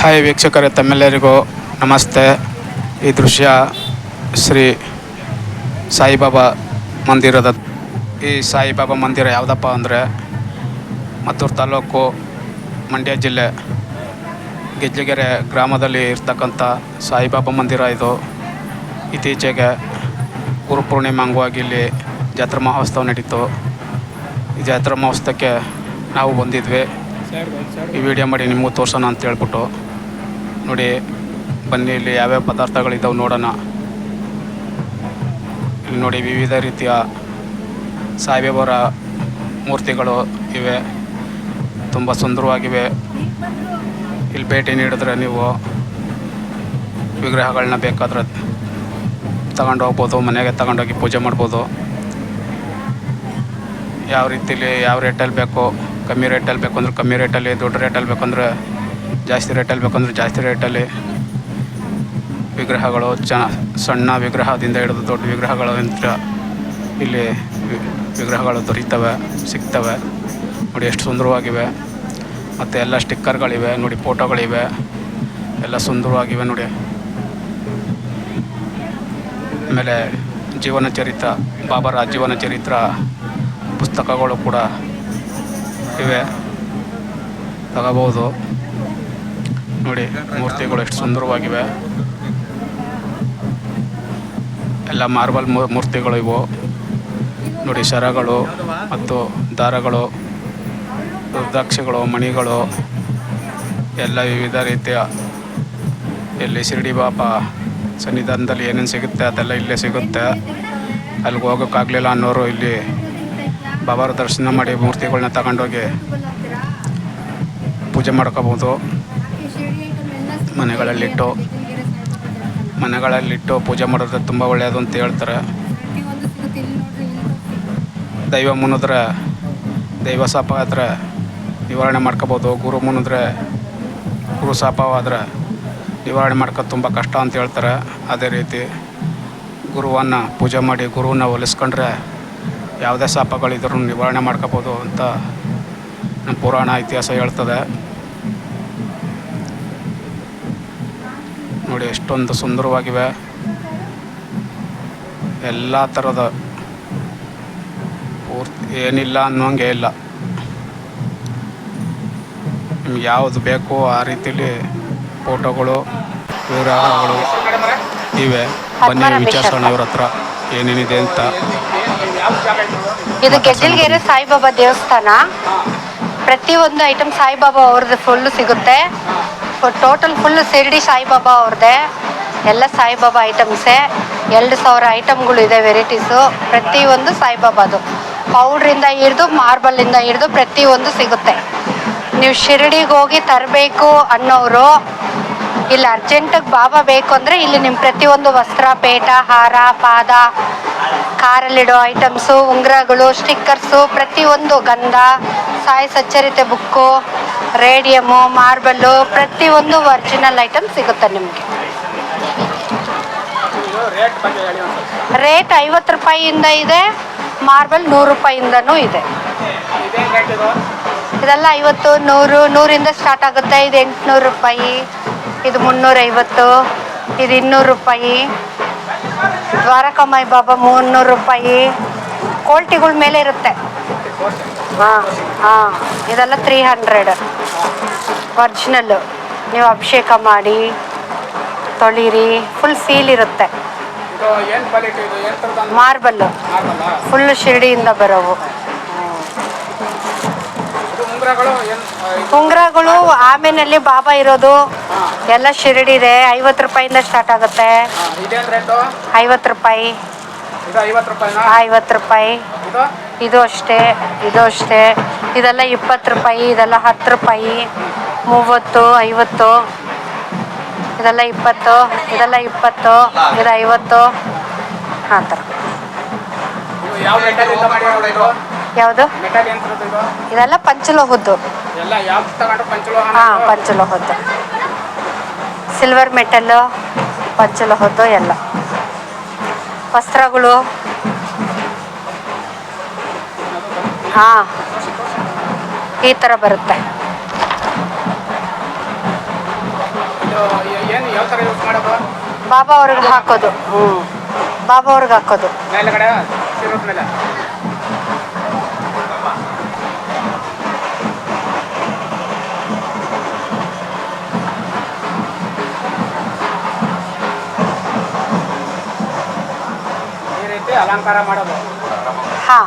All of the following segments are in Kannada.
ಹಾಯ್ ವೀಕ್ಷಕರೇ, ತಮ್ಮೆಲ್ಲರಿಗೂ ನಮಸ್ತೆ. ಈ ದೃಶ್ಯ ಶ್ರೀ ಸಾಯಿಬಾಬಾ ಮಂದಿರದ, ಈ ಸಾಯಿಬಾಬಾ ಮಂದಿರ ಯಾವುದಪ್ಪ ಅಂದರೆ ಮದ್ದೂರು ತಾಲೂಕು ಮಂಡ್ಯ ಜಿಲ್ಲೆ, ಗೆಜ್ಜಗೆರೆ ಗ್ರಾಮದಲ್ಲಿ ಇರ್ತಕ್ಕಂಥ ಸಾಯಿಬಾಬಾ ಮಂದಿರ ಇದು. ಇತ್ತೀಚೆಗೆ ಗುರುಪೂರ್ಣಿಮೆ ಅಂಗವಾಗಿ ಇಲ್ಲಿ ಜಾತ್ರಾ ಮಹೋತ್ಸವ ನಡೀತು. ಈ ಜಾತ್ರಾ ಮಹೋತ್ಸವಕ್ಕೆ ನಾವು ಬಂದಿದ್ವಿ. ಈ ವಿಡಿಯೋ ಮಾಡಿ ನಿಮಗೂ ತೋರ್ಸೋಣ ಅಂತ ಹೇಳ್ಬಿಟ್ಟು. ನೋಡಿ, ಬನ್ನಿ, ಇಲ್ಲಿ ಯಾವ್ಯಾವ ಪದಾರ್ಥಗಳಿದ್ದಾವೆ ನೋಡೋಣ. ಇಲ್ಲಿ ನೋಡಿ, ವಿವಿಧ ರೀತಿಯ ಸಾಯಿಬಾಬಾರ ಮೂರ್ತಿಗಳು ಇವೆ. ತುಂಬ ಸುಂದರವಾಗಿವೆ. ಇಲ್ಲಿ ಭೇಟಿ ನೀಡಿದ್ರೆ ನೀವು ವಿಗ್ರಹಗಳನ್ನ ಬೇಕಾದ್ರೆ ತಗೊಂಡು ಹೋಗ್ಬೋದು, ಮನೆಗೆ ತಗೊಂಡೋಗಿ ಪೂಜೆ ಮಾಡ್ಬೋದು. ಯಾವ ರೀತಿಲಿ, ಯಾವ ರೇಟಲ್ಲಿ ಬೇಕು, ಕಮ್ಮಿ ರೇಟಲ್ಲಿ ಬೇಕು ಅಂದ್ರೆ ಕಮ್ಮಿ ರೇಟಲ್ಲಿ, ದೊಡ್ಡ ರೇಟಲ್ಲಿ ಬೇಕಂದ್ರೆ ಜಾಸ್ತಿ ರೇಟಲ್ಲಿ ಬೇಕಂದ್ರೆ ಜಾಸ್ತಿ ರೇಟಲ್ಲಿ ವಿಗ್ರಹಗಳು, ಚ ಸಣ್ಣ ವಿಗ್ರಹದಿಂದ ಹಿಡಿದು ದೊಡ್ಡ ವಿಗ್ರಹಗಳು ಅಂತ ಇಲ್ಲಿ ವಿಗ್ರಹಗಳು ದೊರೀತವೆ, ಸಿಗ್ತವೆ. ನೋಡಿ ಎಷ್ಟು ಸುಂದರವಾಗಿವೆ. ಮತ್ತು ಎಲ್ಲ ಸ್ಟಿಕ್ಕರ್ಗಳಿವೆ ನೋಡಿ ಫೋಟೋಗಳಿವೆ ಎಲ್ಲ ಸುಂದರವಾಗಿವೆ ನೋಡಿ. ಆಮೇಲೆ ಜೀವನ ಚರಿತ್ರ, ಬಾಬರ ಜೀವನ ಚರಿತ್ರ ಪುಸ್ತಕಗಳು ಕೂಡ ಇವೆ. ತಗೋಬೋದು ನೋಡಿ, ಮೂರ್ತಿಗಳು ಎಷ್ಟು ಸುಂದರವಾಗಿವೆ. ಎಲ್ಲ ಮಾರ್ಬಲ್ ಮೂರ್ತಿಗಳು ಇವು. ನೋಡಿ, ಶರಗಳು ಮತ್ತು ದಾರಗಳು ರುದ್ರಾಕ್ಷಿಗಳು ಮಣಿಗಳು, ಎಲ್ಲ ವಿವಿಧ ರೀತಿಯ ಇಲ್ಲಿ ಶಿರಡಿ ಬಾಬಾ ಸನ್ನಿಧಾನದಲ್ಲಿ ಏನೇನು ಸಿಗುತ್ತೆ ಅದೆಲ್ಲ ಇಲ್ಲೇ ಸಿಗುತ್ತೆ. ಅಲ್ಲಿಗೆ ಹೋಗೋಕ್ಕಾಗಲಿಲ್ಲ ಅನ್ನೋರು ಇಲ್ಲಿ ಬಾಬಾರ ದರ್ಶನ ಮಾಡಿ ಮೂರ್ತಿಗಳನ್ನ ತಗೊಂಡೋಗಿ ಪೂಜೆ ಮಾಡ್ಕೋಬೋದು. ಮನೆಗಳಲ್ಲಿಟ್ಟು ಮನೆಗಳಲ್ಲಿಟ್ಟು ಪೂಜೆ ಮಾಡೋದ್ರೆ ತುಂಬ ಒಳ್ಳೆಯದು ಅಂತ ಹೇಳ್ತಾರೆ. ದೈವ ಮುನಿದ್ರೆ ದೈವ ಸಾಪ ಆದರೆ ನಿವಾರಣೆ ಮಾಡ್ಕೋಬೋದು, ಗುರು ಮುನಿದ್ರೆ ಗುರು ಶಾಪವಾದರೆ ನಿವಾರಣೆ ಮಾಡ್ಕೋದು ತುಂಬ ಕಷ್ಟ ಅಂತ ಹೇಳ್ತಾರೆ. ಅದೇ ರೀತಿ ಗುರುವನ್ನು ಪೂಜೆ ಮಾಡಿ ಗುರುವನ್ನ ಒಲಿಸ್ಕೊಂಡ್ರೆ ಯಾವುದೇ ಶಾಪಗಳಿದ್ರೂ ನಿವಾರಣೆ ಮಾಡ್ಕೋಬೋದು ಅಂತ ನಮ್ಮ ಪುರಾಣ ಇತಿಹಾಸ ಹೇಳ್ತದೆ. ನೋಡಿ ಎಷ್ಟೊಂದು ಸುಂದರವಾಗಿವೆ. ಎಲ್ಲ ಥರದ ಪೂರ್ತಿ ಏನಿಲ್ಲ ಅನ್ನೋಂಗೆ ಇಲ್ಲ. ನಿಮ್ಗೆ ಯಾವುದು ಬೇಕೋ ಆ ರೀತಿಲಿ ಫೋಟೋಗಳು ವಿಗ್ರಹಗಳು ಇವೆ. ಬನ್ನಿ ವಿಚಾರಿಸೋಣ ಇವ್ರ ಹತ್ರ. ಏನೇನಿದೆ ಅಂತ. ಇದು ಗೆಜ್ಜಲ್ಗೆರೆ ಸಾಯಿಬಾಬಾ ದೇವಸ್ಥಾನ. ಪ್ರತಿಯೊಂದು ಐಟಮ್ ಸಾಯಿಬಾಬಾ ಅವ್ರದ್ದು ಫುಲ್ ಸಿಗುತ್ತೆ. ಟೋಟಲ್ ಫುಲ್ ಶಿರ್ಡಿ ಸಾಯಿಬಾಬಾ ಅವ್ರದ್ದೇ ಎಲ್ಲ ಸಾಯಿಬಾಬಾ ಐಟಮ್ಸೇ ಎರಡು ಸಾವಿರ ಐಟಮ್ಗಳು ಇದೆ ವೆರೈಟೀಸು ಪ್ರತಿಯೊಂದು ಸಾಯಿಬಾಬಾದು ಪೌಡ್ರಿಂದ ಹಿಡಿದು ಮಾರ್ಬಲಿಂದ ಹಿಡಿದು ಪ್ರತಿಯೊಂದು ಸಿಗುತ್ತೆ. ನೀವು ಶಿರಡಿಗೆ ಹೋಗಿ ತರಬೇಕು ಅನ್ನೋರು ಇಲ್ಲಿ ಅರ್ಜೆಂಟಾಗಿ ಬಾಬಾ ಬೇಕು ಅಂದರೆ ಇಲ್ಲಿ ನಿಮ್ಮ ಪ್ರತಿಯೊಂದು ವಸ್ತ್ರ, ಪೇಟ, ಹಾರ, ಪಾದ, ಕಾರಲ್ಲಿಡೋ ಐಟಮ್ಸು ಉಂಗುರಗಳು ಸ್ಟಿಕ್ಕರ್ಸು ಪ್ರತಿಯೊಂದು ಗಂಧ, Sai Satcharitra book radium marble ಪ್ರತಿಯೊಂದು ಒರಿಜಿನಲ್ ಐಟಮ್ ಸಿಗುತ್ತೆ ನಿಮಗೆ. ರೇಟ್ ಐವತ್ತು ರೂಪಾಯಿಯಿಂದ ಇದೆ ಮಾರ್ಬಲ್ ನೂರು ರೂಪಾಯಿಂದನೂ ಇದೆ. ಇದೆಲ್ಲ ಐವತ್ತು, ನೂರು, ನೂರಿಂದ ಸ್ಟಾರ್ಟ್ ಆಗುತ್ತೆ, ಇದು ಎಂಟುನೂರು ರೂಪಾಯಿ. ಇದು ಮುನ್ನೂರೈವತ್ತು ಇದು ಇನ್ನೂರು ರೂಪಾಯಿ. ದ್ವಾರಕಾಮಾಯಿ ಬಾಬಾ ಮುನ್ನೂರು ರೂಪಾಯಿ. ಕ್ವಾಲಿಟಿಗಳ ಮೇಲೆ ಇರುತ್ತೆ. ಹಾಂ ಹಾಂ ಇದೆಲ್ಲ ತ್ರೀ ಹಂಡ್ರೆಡ್ ಒರ್ಜಿನಲ್ಲು ನೀವು ಅಭಿಷೇಕ ಮಾಡಿ ತೊಳಿರಿ ಫುಲ್ ಸೀಲ್ ಇರುತ್ತೆ. ಮಾರ್ಬಲ್ಲು ಫುಲ್ ಶಿರಡಿಯಿಂದ ಬರೋವು. ಉಂಗುರಗಳು ಆಮೇನಲ್ಲಿ ಬಾಬಾ ಇರೋದು. ಎಲ್ಲ ಶಿರಡಿದೆ. ಐವತ್ತು ರೂಪಾಯಿಂದ ಸ್ಟಾರ್ಟ್ ಆಗುತ್ತೆ. ಐವತ್ತು ರೂಪಾಯಿ. ಇದು ಐವತ್ತು ರೂಪಾಯಿ. ಇದು? ಇದು ಅಷ್ಟೇ. ಇದು ಅಷ್ಟೇ. ಇದೆಲ್ಲ ಇಪ್ಪತ್ತು ರೂಪಾಯಿ ಇದೆಲ್ಲ ಹತ್ತು ರೂಪಾಯಿ. ಮೂವತ್ತು ಐವತ್ತು. ಇದೆಲ್ಲ ಇಪ್ಪತ್ತು ಇದೆಲ್ಲ ಇಪ್ಪತ್ತು ಇದು ಐವತ್ತು. ಆ ಥರ. ಯಾವುದು? ಇದೆಲ್ಲ ಪಂಚಲೋಹದ್ದು. ಹಾಂ ಪಂಚಲೋಹದ್ದು. ಸಿಲ್ವರ್ ಮೆಟಲ್ ಪಂಚಲೋಹದ್ದು ಎಲ್ಲ. ವಸ್ತ್ರಗಳು. ಹಾ ಈ ಥರ ಬರುತ್ತೆ. ಬಾಬಾ ಅವ್ರಿಗೆ ಹಾಕೋದು. ಹ್ಮ್. ಬಾಬಾ ಅವ್ರಿಗೆ ಹಾಕೋದು. ರೀತಿ ಅಲಂಕಾರ ಮಾಡೋದು. ಹಾಂ?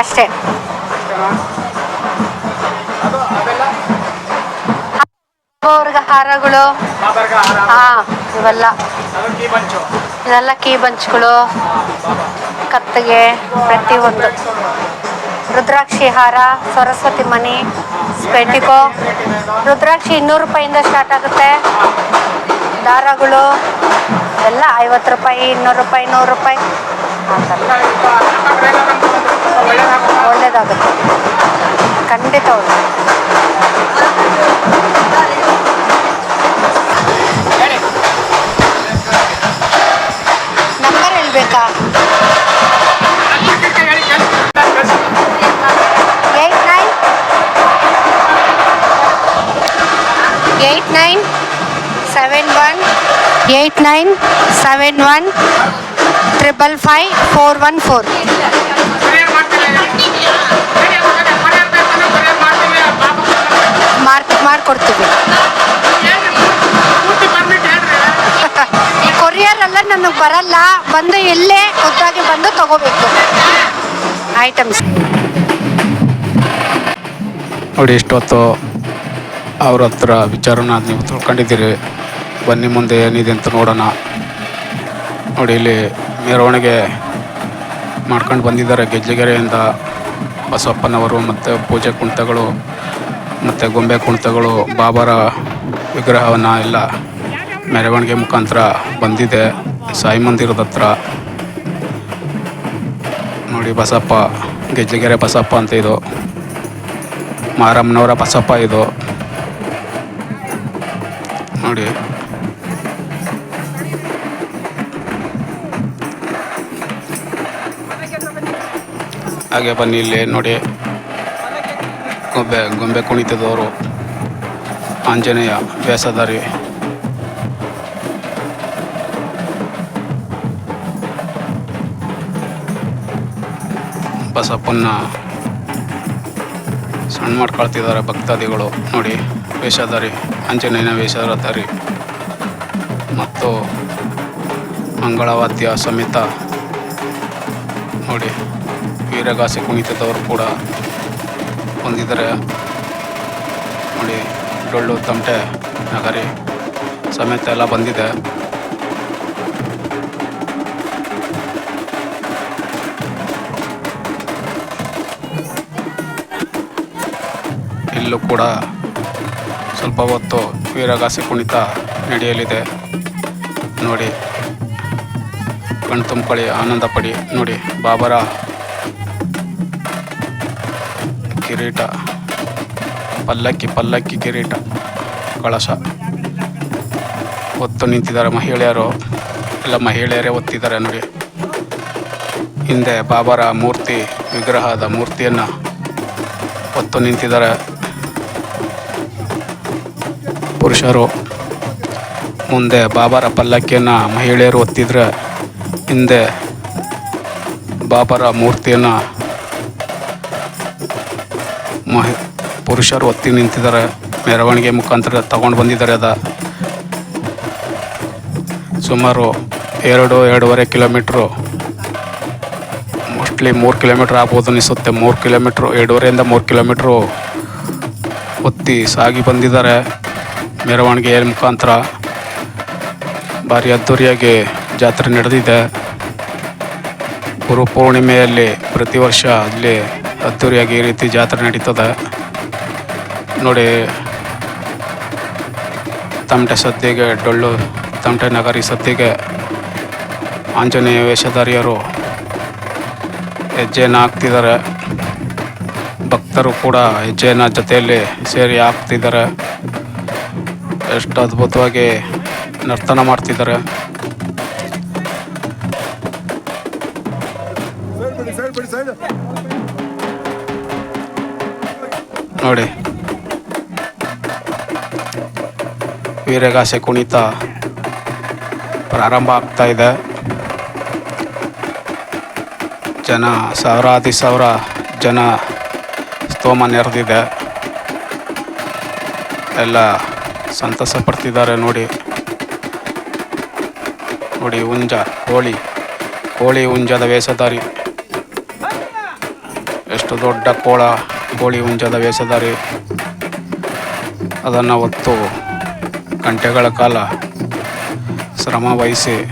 ಅಷ್ಟೇ. ಅವ್ರಿಗೆ ಹಾರಗಳು. ಹಾ ಇವೆಲ್ಲ. ಇದೆಲ್ಲ ಕೀ ಬಂಚ್ಗಳು. ಕತ್ತಿಗೆ ಪ್ರತಿಯೊಂದು. ರುದ್ರಾಕ್ಷಿ ಹಾರ ಸರಸ್ವತಿ ಮಣಿ. ಸ್ಪೆಟಿಕೋ ರುದ್ರಾಕ್ಷಿ ಇನ್ನೂರು ರೂಪಾಯಿಂದ ಸ್ಟಾರ್ಟ್ ಆಗುತ್ತೆ. ದಾರಗಳು ಎಲ್ಲ ಐವತ್ತು ರೂಪಾಯಿ, ಇನ್ನೂರು ರೂಪಾಯಿ, ನೂರು ರೂಪಾಯಿ. ಒಳ್ಳೇದಾಗುತ್ತೆ. ಖಂಡಿತ ಒಳ್ಳೆ ನಂಬರ್ ಹೇಳ್ಬೇಕಾ? Eight nine seven one eight nine seven one triple five four one four mark ಮಾಡಿಕೊಡ್ತೀವಿ. ಕೊರಿಯರ್ ಎಲ್ಲ ನನಗೆ ಬರಲ್ಲ. ಬಂದು ಇಲ್ಲೇ ಖುದ್ದಾಗಿ ಬಂದು ತಗೋಬೇಕು. ಐಟಮ್ಸ್ ನೋಡಿ ಇಷ್ಟೊತ್ತು ಅವ್ರ ಹತ್ರ ವಿಚಾರನ ನೀವು ತಿಳ್ಕೊಂಡಿದ್ದೀರಿ. ಬನ್ನಿ ಮುಂದೆ ಏನಿದೆ ಅಂತ ನೋಡೋಣ. ನೋಡಿ, ಇಲ್ಲಿ ಮೆರವಣಿಗೆ ಮಾಡ್ಕೊಂಡು ಬಂದಿದ್ದಾರೆ ಗೆಜ್ಜೆಗೆರೆಯಿಂದ ಬಸವಪ್ಪನವರು ಮತ್ತು ಪೂಜೆ ಕುಣಿತಗಳು ಮತ್ತು ಗೊಂಬೆ ಕುಣಿತಗಳು ಬಾಬರ ವಿಗ್ರಹವನ್ನು ಎಲ್ಲ ಮೆರವಣಿಗೆ ಮುಖಾಂತರ ಬಂದಿದೆ ಸಾಯಿ ಮಂದಿರದ ಹತ್ರ. ನೋಡಿ, ಬಸಪ್ಪ, ಗೆಜ್ಜೆಗೆರೆ ಬಸಪ್ಪ ಅಂತ ಇದು. ಮಾರಮ್ಮನವರ ಬಸಪ್ಪ ಇದು. ನೋಡಿ. ಹಾಗೆ ಬನ್ನಿ ಇಲ್ಲಿ ನೋಡಿ. ಗೊಂಬೆ ಗೊಂಬೆ ಕುಣಿತದವರು. ಆಂಜನೇಯ ವ್ಯಾಸಧಾರಿ. ಬಸಪ್ಪನ್ನ ಸಣ್ಣ ಮಾಡ್ಕೊಳ್ತಿದ್ದಾರೆ ಭಕ್ತಾದಿಗಳು ನೋಡಿ, ವೇಷಧಾರಿ. ಆಂಜನೇಯನ ವೇಷಧಾರಿ ಮತ್ತು ಮಂಗಳವಾದ್ಯ ಸಮೇತ ನೋಡಿ ವೀರಗಾಸೆ ಕುಣಿತದವರು ಕೂಡ ಹೊಂದಿದ್ದಾರೆ ನೋಡಿ ಡೊಳ್ಳು, ತಮಟೆ, ನಗರಿ ಸಮೇತ ಎಲ್ಲ ಬಂದಿದೆ. ಇಲ್ಲೂ ಕೂಡ ಸ್ವಲ್ಪ ಹೊತ್ತು ವೀರಗಾಸೆ ಕುಣಿತ ನಡೆಯಲಿದೆ. ನೋಡಿ. ಕಣ್ ತುಂಬ್ಕೊಳ್ಳಿ ಆನಂದ ಪಡಿ. ನೋಡಿ, ಬಾಬರ ಕಿರೀಟ. ಪಲ್ಲಕ್ಕಿ ಪಲ್ಲಕ್ಕಿ ಕಿರೀಟ. ಕಳಶ. ಒತ್ತು ನಿಂತಿದ್ದಾರೆ ಮಹಿಳೆಯರು. ಎಲ್ಲ ಮಹಿಳೆಯರೇ ಒತ್ತಿದ್ದಾರೆ, ನೋಡಿ. ಹಿಂದೆ ಬಾಬರ ಮೂರ್ತಿ, ವಿಗ್ರಹದ ಮೂರ್ತಿಯನ್ನು ಹೊತ್ತು ನಿಂತಿದ್ದಾರೆ. ಪುರುಷರು ಮುಂದೆ ಬಾಬರ ಪಲ್ಲಕ್ಕಿಯನ್ನು ಮಹಿಳೆಯರು ಒತ್ತಿದ್ರೆ ಹಿಂದೆ ಬಾಬರ ಮೂರ್ತಿಯನ್ನು ಮಹಿ ಪುರುಷರು ಒತ್ತಿ ನಿಂತಿದ್ದಾರೆ. ಮೆರವಣಿಗೆ ಮುಖಾಂತರ ತಗೊಂಡು ಬಂದಿದ್ದಾರೆ ಅದ. ಸುಮಾರು ಎರಡು, ಎರಡೂವರೆ ಕಿಲೋಮೀಟ್ರು ಮೋಸ್ಟ್ಲಿ ಮೂರು ಕಿಲೋಮೀಟ್ರ್ ಆಗ್ಬೋದು ಅನಿಸುತ್ತೆ. ಮೂರು ಕಿಲೋಮೀಟ್ರು, ಎರಡೂವರೆಯಿಂದ ಮೂರು ಕಿಲೋಮೀಟ್ರು ಒತ್ತಿ ಸಾಗಿ ಬಂದಿದ್ದಾರೆ. ಮೆರವಣಿಗೆಯ ಮುಖಾಂತರ ಭಾರಿ ಅದ್ಧೂರಿಯಾಗಿ ಜಾತ್ರೆ ನಡೆದಿದೆ. ಗುರು ಪೂರ್ಣಿಮೆಯಲ್ಲಿ ಪ್ರತಿ ವರ್ಷ ಅಲ್ಲಿ ಅದ್ದೂರಿಯಾಗಿ ಈ ರೀತಿ ಜಾತ್ರೆ ನಡೀತದೆ. ನೋಡಿ, ತಮಟೆ ಸದ್ದಿಗೆ ಡೊಳ್ಳು ತಮಟೆ ನಗರಿ ಸದ್ದಿಗೆ ಆಂಜನೇಯ ವೇಷಧಾರಿಯರು ಹೆಜ್ಜೆಯನ್ನು ಹಾಕ್ತಿದ್ದಾರೆ. ಭಕ್ತರು ಕೂಡ ಹೆಜ್ಜೆಯನ್ನು ಜೊತೆಯಲ್ಲಿ ಸೇರಿ ಹಾಕ್ತಿದ್ದಾರೆ. ಎಷ್ಟು ಅದ್ಭುತವಾಗಿ ನರ್ತನ ಮಾಡ್ತಿದ್ದಾರೆ. ನೋಡಿ. ವೀರಗಾಸೆ ಕುಣಿತ ಪ್ರಾರಂಭ ಆಗ್ತಾ ಇದೆ. ಜನ ಸಾವಿರಾದಿ ಸಾವಿರ ಜನ ಸ್ತೋಮ ನೆರೆದಿದೆ. ಎಲ್ಲ ಸಂತಸ ಪಡ್ತಿದ್ದಾರೆ ನೋಡಿ. ನೋಡಿ ಹುಂಜ ಕೋಳಿ. ಕೋಳಿ ಹುಂಜದ ವೇಷಧಾರಿ. ಎಷ್ಟು ದೊಡ್ಡ ಕೋಳ, ಕೋಳಿ ಹುಂಜದ ವೇಷಧಾರಿ. ಅದನ್ನು ಹೊತ್ತು ಗಂಟೆಗಳ ಕಾಲ ಶ್ರಮ ವಹಿಸಿ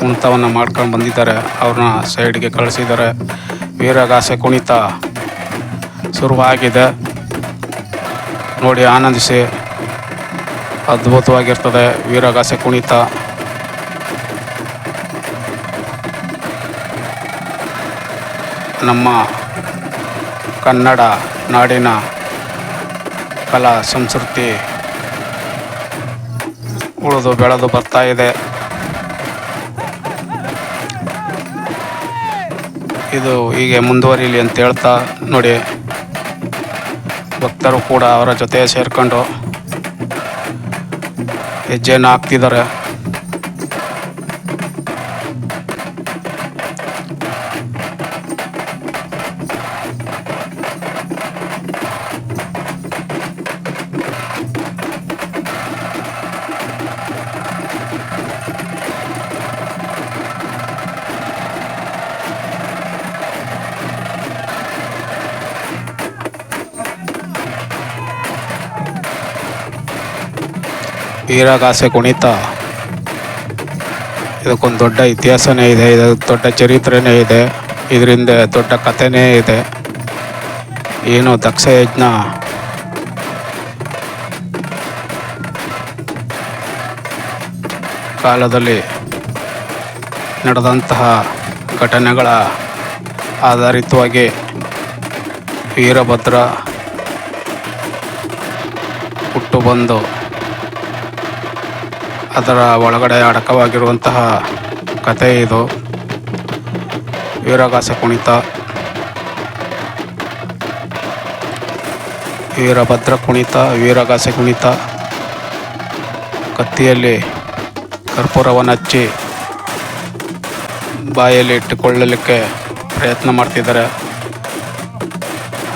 ಕುಣಿತವನ್ನು ಮಾಡ್ಕೊಂಡು ಬಂದಿದ್ದಾರೆ. ಅವ್ರನ್ನ ಸೈಡ್ಗೆ ಕಳಿಸಿದ್ದಾರೆ. ವೀರಗಾಸೆ ಕುಣಿತ ಶುರುವಾಗಿದೆ. ನೋಡಿ ಆನಂದಿಸಿ. ಅದ್ಭುತವಾಗಿರ್ತದೆ. ವೀರಗಾಸೆ ಕುಣಿತ. ನಮ್ಮ ಕನ್ನಡ ನಾಡಿನ ಕಲಾ ಸಂಸ್ಕೃತಿ ಉಳಿದು ಬೆಳೆದು ಬರ್ತಾ ಇದೆ. ಇದು ಹೀಗೆ ಮುಂದುವರಿಲಿ ಅಂತ ಹೇಳ್ತಾ ನೋಡಿ. ಭಕ್ತರು ಕೂಡ ಅವರ ಜೊತೆ ಸೇರ್ಕೊಂಡು ಹೆಜ್ಜೆಯನ್ನು ಹಾಕ್ತಿದ್ದಾರೆ ವೀರಗಾಸೆ ಕುಣಿತ. ಇದಕ್ಕೊಂದು ದೊಡ್ಡ ಇತಿಹಾಸನೇ ಇದೆ, ಇದು ದೊಡ್ಡ ಚರಿತ್ರೆನೇ ಇದೆ, ಇದರಿಂದ ದೊಡ್ಡ ಕಥೆನೇ ಇದೆ. ಏನು ದಕ್ಷ ಯಜ್ಞ ಕಾಲದಲ್ಲಿ ನಡೆದಂತಹ ಘಟನೆಗಳ ಆಧಾರಿತವಾಗಿ ವೀರಭದ್ರ ಹುಟ್ಟು ಬಂದು ಅದರ ಒಳಗಡೆ ಅಡಕವಾಗಿರುವಂತಹ ಕಥೆ ಇದು. ವೀರಗಾಸ ಕುಣಿತ. ವೀರಭದ್ರ ಕುಣಿತ, ವೀರಗಾಸೆ ಕುಣಿತ. ಕತ್ತಿಯಲ್ಲಿ ಕರ್ಪೂರವನ್ನು ಹಚ್ಚಿ ಬಾಯಲ್ಲಿ ಇಟ್ಟುಕೊಳ್ಳಲಿಕ್ಕೆ ಪ್ರಯತ್ನ ಮಾಡ್ತಿದ್ದಾರೆ.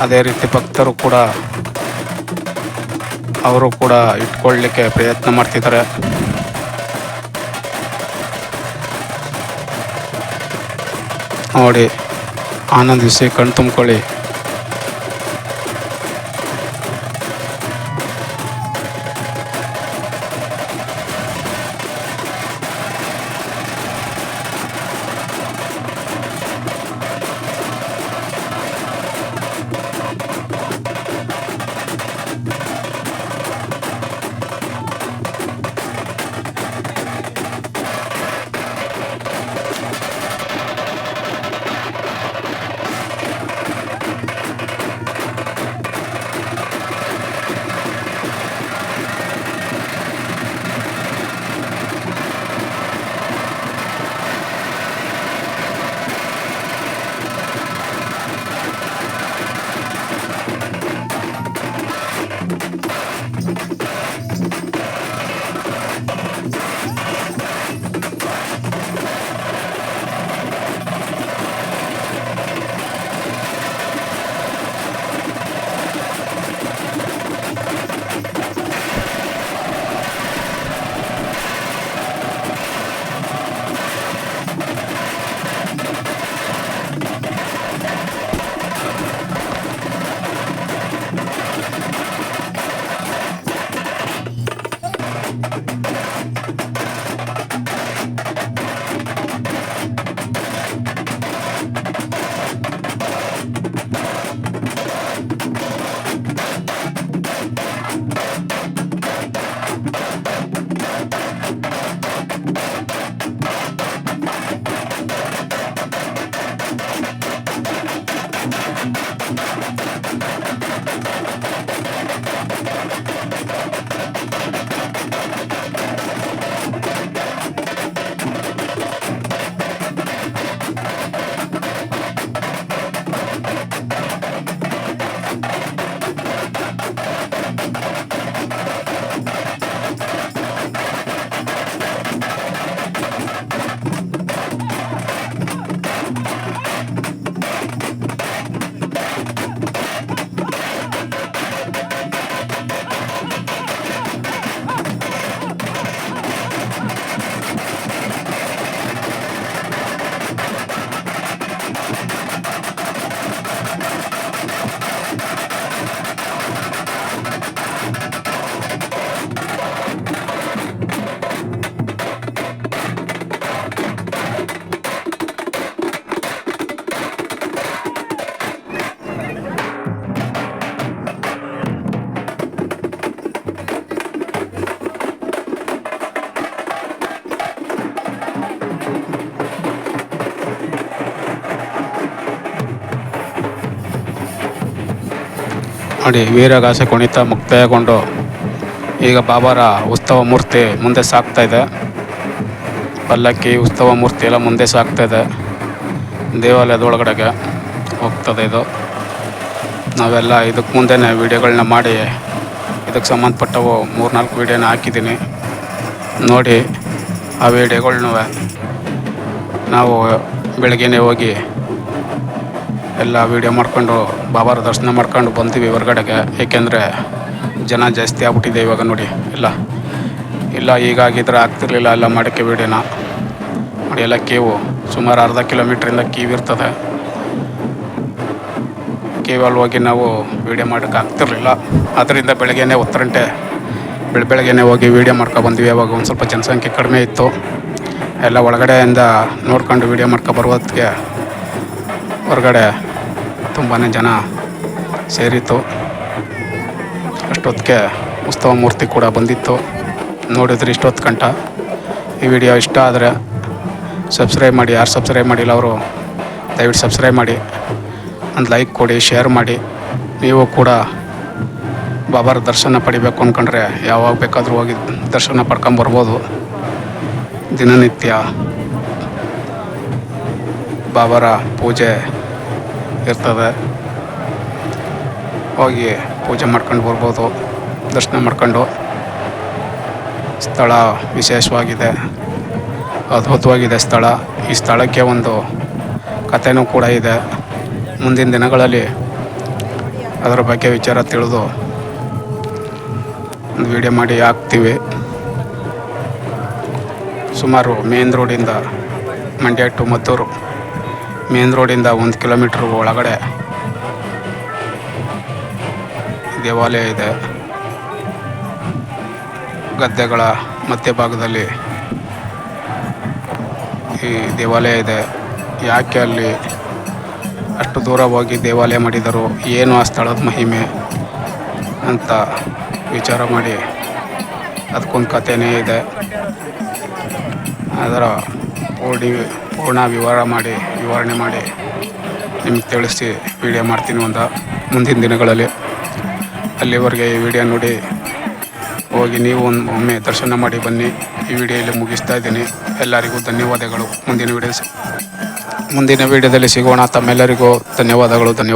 ಅದೇ ರೀತಿ ಭಕ್ತರು ಕೂಡ, ಅವರು ಕೂಡ ಇಟ್ಕೊಳ್ಳಲಿಕ್ಕೆ ಪ್ರಯತ್ನ ಮಾಡ್ತಿದ್ದಾರೆ. ನೋಡಿ. ಆನಂದಿಸಿ ಕಣ್ ನೋಡಿ, ವೀರಗಾಸೆ ಕುಣಿತ ಮುಕ್ತಾಯಗೊಂಡು ಈಗ ಬಾಬಾರ ಉತ್ಸವ ಮೂರ್ತಿ ಮುಂದೆ ಸಾಕ್ತಾ ಇದೆ. ಪಲ್ಲಕ್ಕಿ ಉತ್ಸವ ಮೂರ್ತಿ ಎಲ್ಲ ಮುಂದೆ ಸಾಕ್ತಾ ಇದೆ. ದೇವಾಲಯದ ಒಳಗಡೆಗೆ ಹೋಗ್ತದೆ ಇದು. ನಾವೆಲ್ಲ ಇದಕ್ಕೆ ಮುಂದೆನೇ ವೀಡಿಯೋಗಳನ್ನ ಮಾಡಿ ಇದಕ್ಕೆ ಸಂಬಂಧಪಟ್ಟವು ಮೂರ್ನಾಲ್ಕು ವೀಡಿಯೋನ ಹಾಕಿದ್ದೀನಿ. ನೋಡಿ, ಆ ವೀಡಿಯೋಗಳ್ನೂ ನಾವು ಬೆಳಗ್ಗೆನೇ ಹೋಗಿ ಎಲ್ಲ ವೀಡಿಯೋ ಮಾಡ್ಕೊಂಡು, ಬಾಬಾರ ದರ್ಶನ ಮಾಡ್ಕೊಂಡು ಬಂತೀವಿ ಹೊರಗಡೆಗೆ. ಏಕೆಂದರೆ ಜನ ಜಾಸ್ತಿ ಆಗ್ಬಿಟ್ಟಿದೆ ಇವಾಗ ನೋಡಿ. ಇಲ್ಲ ಇಲ್ಲ ಈಗಾಗಿದ್ರೆ ಆಗ್ತಿರ್ಲಿಲ್ಲ ಎಲ್ಲ ಮಡಕೆ ವೀಡಿಯೋನ. ನೋಡಿ, ಎಲ್ಲ ಕೇವು. ಸುಮಾರು ಅರ್ಧ ಕಿಲೋಮೀಟ್ರಿಂದ ಕೀವ್ ಇರ್ತದೆ. ಕೇವಲ್ ಹೋಗಿ ನಾವು ವೀಡಿಯೋ ಮಾಡೋಕ್ಕೆ ಆಗ್ತಿರ್ಲಿಲ್ಲ. ಅದರಿಂದ ಬೆಳಗ್ಗೆನೇ ಹತ್ತು ಗಂಟೆ, ಬೆಳ, ಬೆಳಗ್ಗೆನೇ ಹೋಗಿ ವೀಡಿಯೋ ಮಾಡ್ಕೊ ಬಂದ್ವಿ. ಅವಾಗ ಒಂದು ಸ್ವಲ್ಪ ಜನಸಂಖ್ಯೆ ಕಡಿಮೆ ಇತ್ತು. ಎಲ್ಲ ಒಳಗಡೆಯಿಂದ ನೋಡ್ಕೊಂಡು ವೀಡಿಯೋ ಮಾಡ್ಕೊ ಬರೋದಕ್ಕೆ ಹೊರಗಡೆ ತುಂಬಾ ಜನ ಸೇರಿತ್ತು. ಅಷ್ಟೊತ್ತಿಗೆ ಉತ್ಸವ ಮೂರ್ತಿ ಕೂಡ ಬಂದಿತ್ತು. ನೋಡಿದ್ರೆ ಇಷ್ಟೊತ್ತು ಕಂಠ ಈ ವಿಡಿಯೋ ಇಷ್ಟ ಆದರೆ ಸಬ್ಸ್ಕ್ರೈಬ್ ಮಾಡಿ, ಯಾರು ಸಬ್ಸ್ಕ್ರೈಬ್ ಮಾಡಿಲ್ಲ ಅವರು, ದಯವಿಟ್ಟು ಸಬ್ಸ್ಕ್ರೈಬ್ ಮಾಡಿ. ಒಂದು ಲೈಕ್ ಕೊಡಿ ಶೇರ್ ಮಾಡಿ. ನೀವು ಕೂಡ ಬಾಬಾರ ದರ್ಶನ ಪಡಿಬೇಕು ಅಂದ್ಕೊಂಡ್ರೆ ಯಾವಾಗ ಬೇಕಾದರೂ ಹೋಗಿ ದರ್ಶನ ಪಡ್ಕೊಂಬರ್ಬೋದು ದಿನನಿತ್ಯ ಬಾಬಾರ ಪೂಜೆ ಇರ್ತದೆ. ಹೋಗಿ ಪೂಜೆ ಮಾಡ್ಕೊಂಡು ಬರ್ಬೋದು, ದರ್ಶನ ಮಾಡ್ಕೊಂಡು. ಸ್ಥಳ ವಿಶೇಷವಾಗಿದೆ, ಅದ್ಭುತವಾಗಿದೆ ಸ್ಥಳ. ಈ ಸ್ಥಳಕ್ಕೆ ಒಂದು ಕಥೆನೂ ಕೂಡ ಇದೆ. ಮುಂದಿನ ದಿನಗಳಲ್ಲಿ ಅದರ ಬಗ್ಗೆ ವಿಚಾರ ತಿಳಿದು ಒಂದು ವಿಡಿಯೋ ಮಾಡಿ ಹಾಕ್ತೀವಿ. ಸುಮಾರು ಮೇನ್ ರೋಡಿಂದ ಮಂಡ್ಯ ಟು ಮದ್ದೂರು. ಮೇನ್ ರೋಡಿಂದ ಒಂದು ಕಿಲೋಮೀಟ್ರ್ ಒಳಗಡೆ ದೇವಾಲಯ ಇದೆ. ಗದ್ದೆಗಳ ಮಧ್ಯಭಾಗದಲ್ಲಿ ಈ ದೇವಾಲಯ ಇದೆ. ಯಾಕೆ ಅಲ್ಲಿ ಅಷ್ಟು ದೂರ ಹೋಗಿ ದೇವಾಲಯ ಮಾಡಿದರು ಏನು ಆ ಸ್ಥಳದ ಮಹಿಮೆ ಅಂತ ವಿಚಾರ ಮಾಡಿ ಅದಕ್ಕೊಂದು ಕಥೆನೇ ಇದೆ. ಅದರ ಪೂರ್ಣಿ ಪೂರ್ಣ ವಿವರ ಮಾಡಿ, ವಿವರಣೆ ಮಾಡಿ. ನಿಮಗೆ ತಿಳಿಸಿ ವಿಡಿಯೋ ಮಾಡ್ತೀನಿ ಒಂದು ಮುಂದಿನ ದಿನಗಳಲ್ಲಿ. ಅಲ್ಲಿವರೆಗೆ ಈ ವಿಡಿಯೋ ನೋಡಿ. ಹೋಗಿ ನೀವು ಒಂದು ಒಮ್ಮೆ ದರ್ಶನ ಮಾಡಿ ಬನ್ನಿ. ಈ ವಿಡಿಯೋ ಇಲ್ಲಿ ಮುಗಿಸ್ತಾ ಇದ್ದೀನಿ. ಎಲ್ಲರಿಗೂ ಧನ್ಯವಾದಗಳು. ಮುಂದಿನ ವಿಡಿಯೋ ಮುಂದಿನ ವಿಡಿಯೋದಲ್ಲಿ ಸಿಗೋಣ. ತಮ್ಮೆಲ್ಲರಿಗೂ ಧನ್ಯವಾದಗಳು. ಧನ್ಯವಾದ